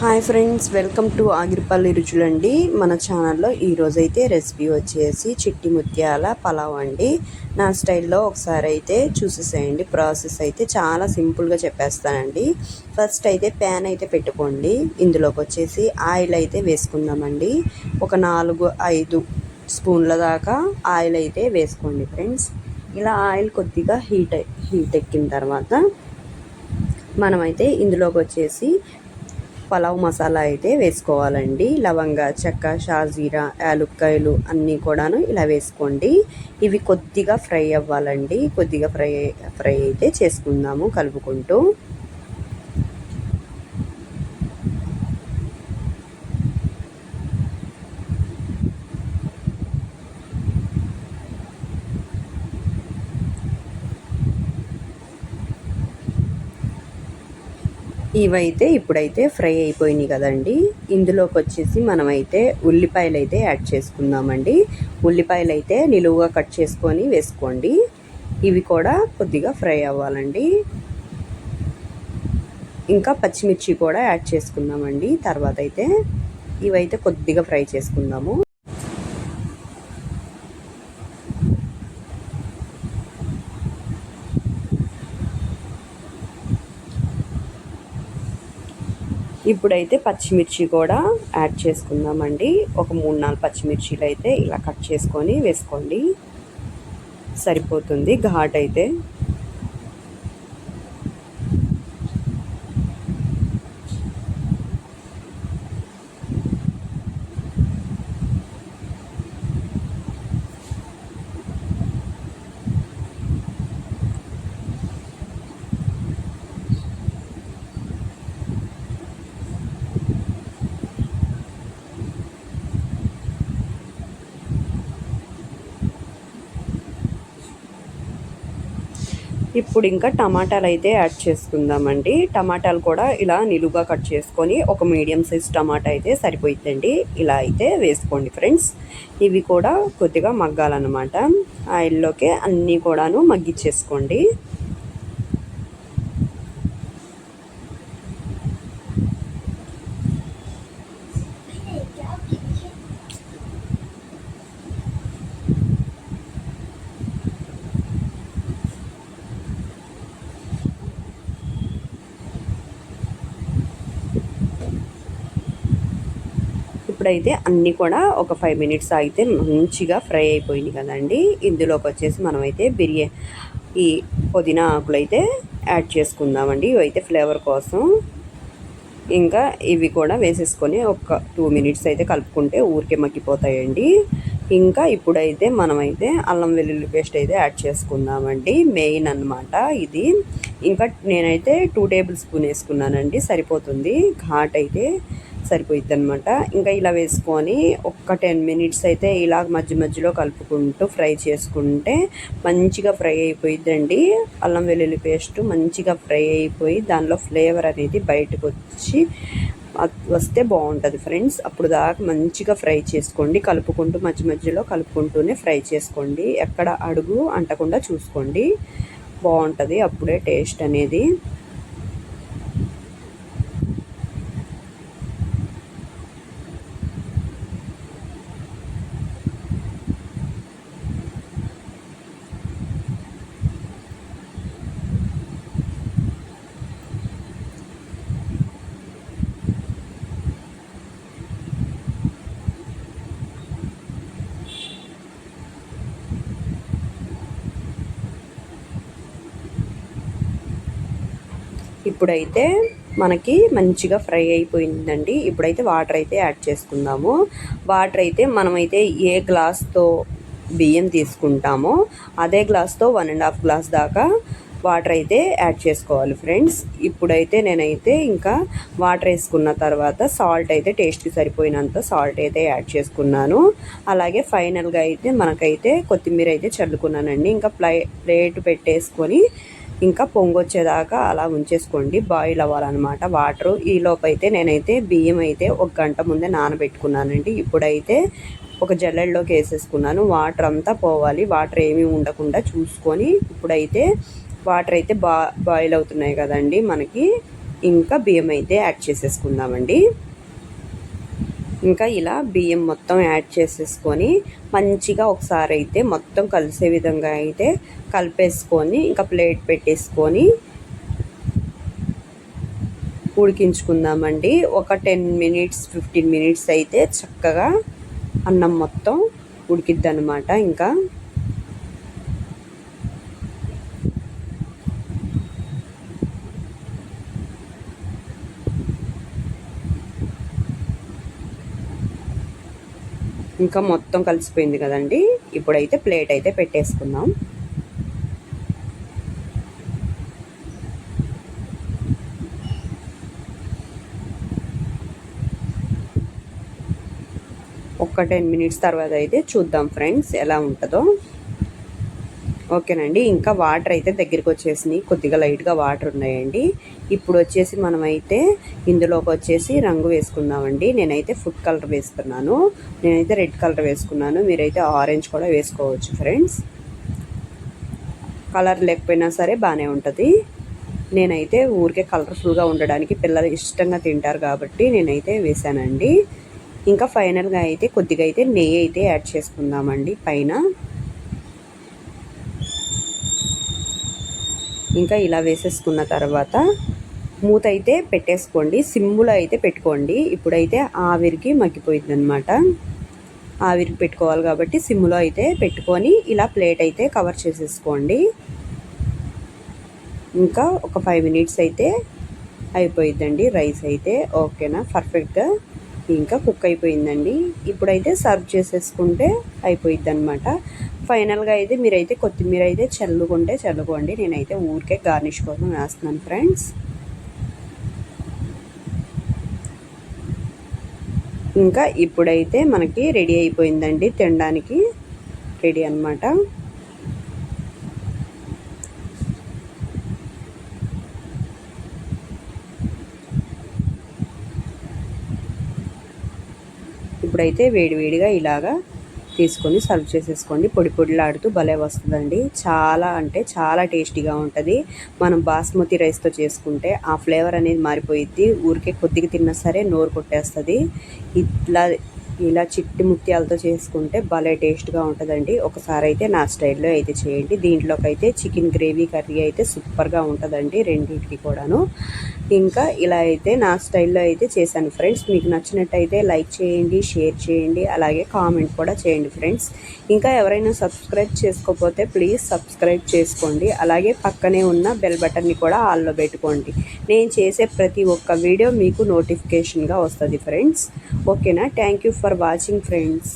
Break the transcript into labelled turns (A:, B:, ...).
A: Hi friends welcome to Agiripalli రుచులండి. మన ఛానల్లో ఈరోజు అయితే రెసిపీ వచ్చేసి చిట్టి ముత్యాల పలావ్ అండి. నా స్టైల్లో ఒకసారి అయితే చూసేసేయండి. ప్రాసెస్ అయితే చాలా సింపుల్గా చెప్పేస్తానండి. ఫస్ట్ అయితే ప్యాన్ అయితే పెట్టుకోండి. ఇందులోకి వచ్చేసి ఆయిల్ అయితే వేసుకుందామండి. ఒక నాలుగు ఐదు స్పూన్ల దాకా ఆయిల్ అయితే వేసుకోండి ఫ్రెండ్స్. ఇలా ఆయిల్ కొద్దిగా హీట్ హీట్ ఎక్కిన తర్వాత మనమైతే ఇందులోకి వచ్చేసి పలావ్ మసాలా అయితే వేసుకోవాలండి. లవంగ చెక్క షాజీరా యాలుక్కాయలు అన్నీ కూడాను ఇలా వేసుకోండి. ఇవి కొద్దిగా ఫ్రై అవ్వాలండి. కొద్దిగా ఫ్రై ఫ్రై అయితే చేసుకుందాము కలుపుకుంటూ. ఇవైతే ఇప్పుడైతే ఫ్రై అయిపోయినాయి కదండి. ఇందులోకి వచ్చేసి మనమైతే ఉల్లిపాయలు అయితే యాడ్ చేసుకుందామండి. ఉల్లిపాయలు అయితే నిలువుగా కట్ చేసుకొని వేసుకోండి. ఇవి కూడా కొద్దిగా ఫ్రై అవ్వాలండి. ఇంకా పచ్చిమిర్చి కూడా యాడ్ చేసుకుందామండి. తర్వాత అయితే ఇవైతే కొద్దిగా ఫ్రై చేసుకుందాము. ఇప్పుడైతే పచ్చిమిర్చి కూడా యాడ్ చేసుకుందామండి. ఒక మూడు నాలుగు పచ్చిమిర్చీలు అయితే ఇలా కట్ చేసుకొని వేసుకోండి. సరిపోతుంది ఘాట్ అయితే ఇప్పుడు ఇంకా టమాటాలు అయితే యాడ్ చేసుకుందామండి. టమాటాలు కూడా ఇలా నిలువుగా కట్ చేసుకొని ఒక మీడియం సైజ్ టమాటా అయితే సరిపోయిద్దండి. ఇలా అయితే వేసుకోండి ఫ్రెండ్స్. ఇవి కూడా కొద్దిగా మగ్గాలన్నమాట. ఆయిల్లోకి అన్నీ కూడాను మగ్గిచ్చేసుకోండి. ఇప్పుడైతే అన్నీ కూడా ఒక ఫైవ్ మినిట్స్ ఆగితే మంచిగా ఫ్రై అయిపోయింది కదండి. ఇందులోకి వచ్చేసి మనమైతే బిర్యానీ ఈ పుదీనా ఆకులు అయితే యాడ్ చేసుకుందామండి. ఇవైతే ఫ్లేవర్ కోసం ఇంకా ఇవి కూడా వేసేసుకొని ఒక టూ మినిట్స్ అయితే కలుపుకుంటే ఊరికే మగ్గిపోతాయండి. ఇంకా ఇప్పుడైతే మనమైతే అల్లం వెల్లుల్లి పేస్ట్ అయితే యాడ్ చేసుకుందామండి. మెయిన్ అనమాట ఇది. ఇంకా నేనైతే టూ టేబుల్ స్పూన్ వేసుకున్నానండి. సరిపోతుంది. ఘాట్ అయితే సరిపోయిద్ది అనమాట ఇంకా ఇలా వేసుకొని ఒక్క టెన్ మినిట్స్ అయితే ఇలా మధ్య మధ్యలో కలుపుకుంటూ ఫ్రై చేసుకుంటే మంచిగా ఫ్రై అయిపోయిద్దండి. అల్లం వెల్లుల్లి పేస్ట్ మంచిగా ఫ్రై అయిపోయి దానిలో ఫ్లేవర్ అనేది బయటకు వచ్చి వస్తే బాగుంటుంది ఫ్రెండ్స్. అప్పుడు దాకా మంచిగా ఫ్రై చేసుకోండి. కలుపుకుంటూ మధ్య మధ్యలో కలుపుకుంటూనే ఫ్రై చేసుకోండి. ఎక్కడ అడుగు అంటకుండా చూసుకోండి. బాగుంటుంది అప్పుడే టేస్ట్ అనేది. ఇప్పుడైతే మనకి మంచిగా ఫ్రై అయిపోయిందండి. ఇప్పుడైతే వాటర్ అయితే యాడ్ చేసుకుందాము. వాటర్ అయితే మనమైతే ఏ గ్లాస్తో బియ్యం తీసుకుంటామో అదే గ్లాస్తో వన్ అండ్ హాఫ్ గ్లాస్ దాకా వాటర్ అయితే యాడ్ చేసుకోవాలి ఫ్రెండ్స్. ఇప్పుడైతే నేనైతే ఇంకా వాటర్ వేసుకున్న తర్వాత సాల్ట్ అయితే టేస్ట్కి సరిపోయినంత సాల్ట్ అయితే యాడ్ చేసుకున్నాను. అలాగే ఫైనల్గా అయితే మనకైతే కొత్తిమీర అయితే చల్లుకున్నానండి. ఇంకా ప్లే ప్లేట్ పెట్టేసుకొని ఇంకా పొంగొచ్చేదాకా అలా ఉంచేసుకోండి. బాయిల్ అవ్వాలన్నమాట. వాటర్. ఈలోపైతే అయితే నేనైతే బియ్యం అయితే ఒక గంట ముందే నానబెట్టుకున్నానండి. ఇప్పుడైతే ఒక జల్లెల్లోకి వేసేసుకున్నాను. వాటర్ అంతా పోవాలి. వాటర్ ఏమీ ఉండకుండా చూసుకొని ఇప్పుడైతే వాటర్ అయితే బా బాయిల్ అవుతున్నాయి కదండి. మనకి ఇంకా బియ్యం అయితే యాడ్ చేసేసుకుందామండి. ఇంకా ఇలా బియ్యం మొత్తం యాడ్ చేసేసుకొని మంచిగా ఒకసారి అయితే మొత్తం కలిసే విధంగా అయితే కలిపేసుకొని ఇంకా ప్లేట్ పెట్టేసుకొని ఉడికించుకుందామండి. ఒక టెన్ మినిట్స్ ఫిఫ్టీన్ మినిట్స్ అయితే చక్కగా అన్నం మొత్తం ఉడికిద్ది అనమాట ఇంకా. ఇంకా మొత్తం కలిసిపోయింది కదండి. ఇప్పుడైతే ప్లేట్ అయితే పెట్టేసుకుందాం. ఒక టెన్ మినిట్స్ తర్వాత అయితే చూద్దాం ఫ్రెండ్స్ ఎలా ఉంటుందో. ఓకేనండి. ఇంకా వాటర్ అయితే దగ్గరికి వచ్చేసినాయి కొద్దిగా లైట్గా వాటర్ ఉన్నాయండి. ఇప్పుడు వచ్చేసి మనమైతే ఇందులోకి వచ్చేసి రంగు వేసుకుందామండి. నేనైతే ఫుడ్ కలర్ వేస్తున్నాను నేనైతే రెడ్ కలర్ వేసుకున్నాను. మీరైతే ఆరెంజ్ కూడా వేసుకోవచ్చు ఫ్రెండ్స్ కలర్ లేకపోయినా సరే బాగానే ఉంటుంది. నేనైతే ఊరికే కలర్ఫుల్గా ఉండడానికి పిల్లలు ఇష్టంగా తింటారు కాబట్టి నేనైతే వేసానండి. ఇంకా ఫైనల్గా అయితే కొద్దిగా అయితే నెయ్యి అయితే యాడ్ చేసుకుందామండి పైన. ఇంకా ఇలా వేసేసుకున్న తర్వాత మూత అయితే పెట్టేసుకోండి సిమ్ములో అయితే పెట్టుకోండి. ఇప్పుడైతే ఆవిరికి మగ్గిపోయింది అనమాట ఆవిరికి పెట్టుకోవాలి కాబట్టి సిమ్లో అయితే పెట్టుకొని ఇలా ప్లేట్ అయితే కవర్ చేసేసుకోండి. ఇంకా ఒక ఫైవ్ మినిట్స్ అయితే అయిపోయిందండి రైస్ అయితే ఓకేనా? పర్ఫెక్ట్గా ఇంకా కుక్ అయిపోయిందండి. ఇప్పుడైతే సర్వ్ చేసేసుకుంటే అయిపోయిద్ది అనమాట ఫైనల్గా అయితే మీరైతే కొత్తిమీర అయితే చల్లుకుంటే చల్లుకోండి. నేనైతే ఊరికే గార్నిష్ కోసం వేస్తున్నాను ఫ్రెండ్స్. ఇంకా ఇప్పుడైతే మనకి రెడీ అయిపోయిందండి తినడానికి. రెడీ అనమాట ఇప్పుడైతే వేడివేడిగా ఇలాగా తీసుకొని సర్వ్ చేసేసుకోండి. పొడి పొడిలాడుతూ భలే వస్తుందండి. చాలా అంటే చాలా టేస్టీగా ఉంటుంది. మనం బాస్మతి రైస్తో చేసుకుంటే ఆ ఫ్లేవర్ అనేది మారిపోయిద్ది. ఊరికే కొద్దిగా తిన్నా సరే నోరు కొట్టేస్తుంది. ఇట్లా ఇలా చిట్టి ముత్యాలతో చేసుకుంటే భలే టేస్ట్గా ఉంటుందండి. ఒకసారి అయితే నా స్టైల్లో అయితే చేయండి. దీంట్లోకి అయితే చికెన్ గ్రేవీ కర్రీ అయితే సూపర్గా ఉంటుందండి రెండింటికి కూడాను. ఇంకా ఇలా అయితే నా స్టైల్లో అయితే చేశాను ఫ్రెండ్స్. మీకు నచ్చినట్టయితే లైక్ చేయండి షేర్ చేయండి అలాగే కామెంట్ కూడా చేయండి ఫ్రెండ్స్. ఇంకా ఎవరైనా సబ్స్క్రైబ్ చేసుకోకపోతే ప్లీజ్ సబ్స్క్రైబ్ చేసుకోండి. అలాగే పక్కనే ఉన్న బెల్ బటన్ని కూడా ఆల్లో పెట్టుకోండి. నేను చేసే ప్రతి ఒక్క వీడియో మీకు నోటిఫికేషన్గా వస్తుంది ఫ్రెండ్స్. ఓకేనా? Thank you for watching friends